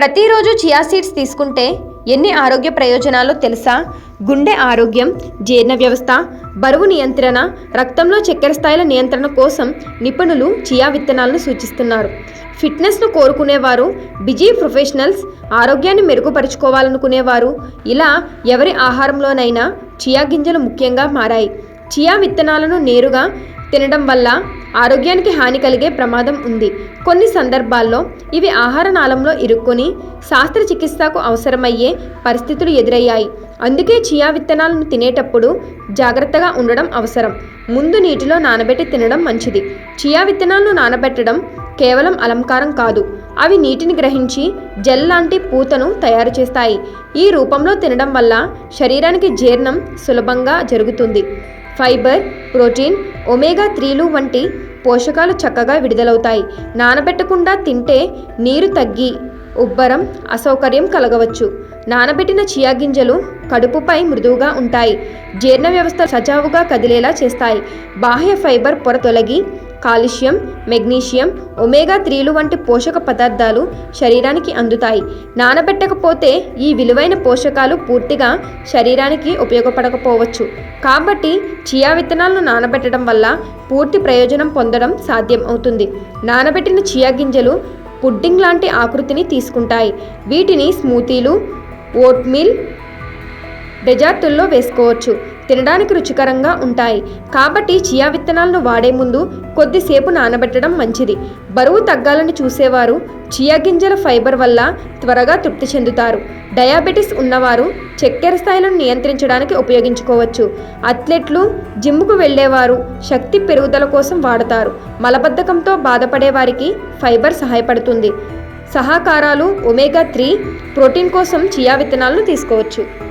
ప్రతిరోజు chia seeds తీసుకుంటే ఎన్ని ఆరోగ్య ప్రయోజనాలు తెలుసా? గుండె ఆరోగ్యం జీర్ణ వ్యవస్థ బరువు నియంత్రణ రక్తంలో చక్కెర స్థాయిల నియంత్రణ కోసం నిపుణులు చియా విత్తనాలను సూచిస్తున్నారు. ఫిట్నెస్ను కోరుకునేవారు బిజీ ప్రొఫెషనల్స్ ఆరోగ్యాన్ని మెరుగుపరుచుకోవాలనుకునేవారు. ఇలా ఎవరి ఆహారంలోనైనా చియా గింజలు ముఖ్యంగా మారాయి. చియా విత్తనాలను నేరుగా తినడం వల్ల ఆరోగ్యానికి హాని కలిగే ప్రమాదం ఉంది. కొన్ని సందర్భాల్లో ఇవి ఆహార నాళంలో ఇరుక్కొని శస్త్రచికిత్సకు అవసరమయ్యే పరిస్థితులు ఎదురయ్యాయి. అందుకే చియా విత్తనాలను తినేటప్పుడు జాగ్రత్తగా ఉండడం అవసరం. ముందు నీటిలో నానబెట్టి తినడం మంచిది. చియా విత్తనాలను నానబెట్టడం కేవలం అలంకారం కాదు. అవి నీటిని గ్రహించి జెల్ లాంటి పూతను తయారు చేస్తాయి. ఈ రూపంలో తినడం వల్ల శరీరానికి జీర్ణం సులభంగా జరుగుతుంది. ఫైబర్ ప్రోటీన్ ఒమేగా త్రీలు వంటి పోషకాలు చక్కగా విడుదలవుతాయి. నానబెట్టకుండా తింటే నీరు తగ్గి ఉబ్బరం అసౌకర్యం కలగవచ్చు. నానబెట్టిన చియా గింజలు కడుపుపై మృదువుగా ఉంటాయి. జీర్ణ వ్యవస్థ సజావుగా కదిలేలా చేస్తాయి. బాహ్య ఫైబర్ పొర తొలగి కాల్షియం మెగ్నీషియం ఒమేగా త్రీలు వంటి పోషక పదార్థాలు శరీరానికి అందుతాయి. నానబెట్టకపోతే ఈ విలువైన పోషకాలు పూర్తిగా శరీరానికి ఉపయోగపడకపోవచ్చు. కాబట్టి చియా విత్తనాలను నానబెట్టడం వల్ల పూర్తి ప్రయోజనం పొందడం సాధ్యం అవుతుంది. నానబెట్టిన చియా గింజలు పుడ్డింగ్ లాంటి ఆకృతిని తీసుకుంటాయి. వీటిని స్మూతీలు ఓట్మీల్ డెజర్టుల్లో వేసుకోవచ్చు. తినడానికి రుచికరంగా ఉంటాయి. కాబట్టి చియా విత్తనాలను వాడే ముందు కొద్దిసేపు నానబెట్టడం మంచిది. బరువు తగ్గాలని చూసేవారు చియా గింజల ఫైబర్ వల్ల త్వరగా తృప్తి చెందుతారు. డయాబెటిస్ ఉన్నవారు చక్కెర స్థాయిలను నియంత్రించడానికి ఉపయోగించుకోవచ్చు. అథ్లెట్లు జిమ్కు వెళ్ళేవారు శక్తి పెరుగుదల కోసం వాడతారు. మలబద్ధకంతో బాధపడే వారికి ఫైబర్ సహాయపడుతుంది. సహకారాలు ఒమేగా త్రీ ప్రోటీన్ కోసం చియా విత్తనాలను తీసుకోవచ్చు.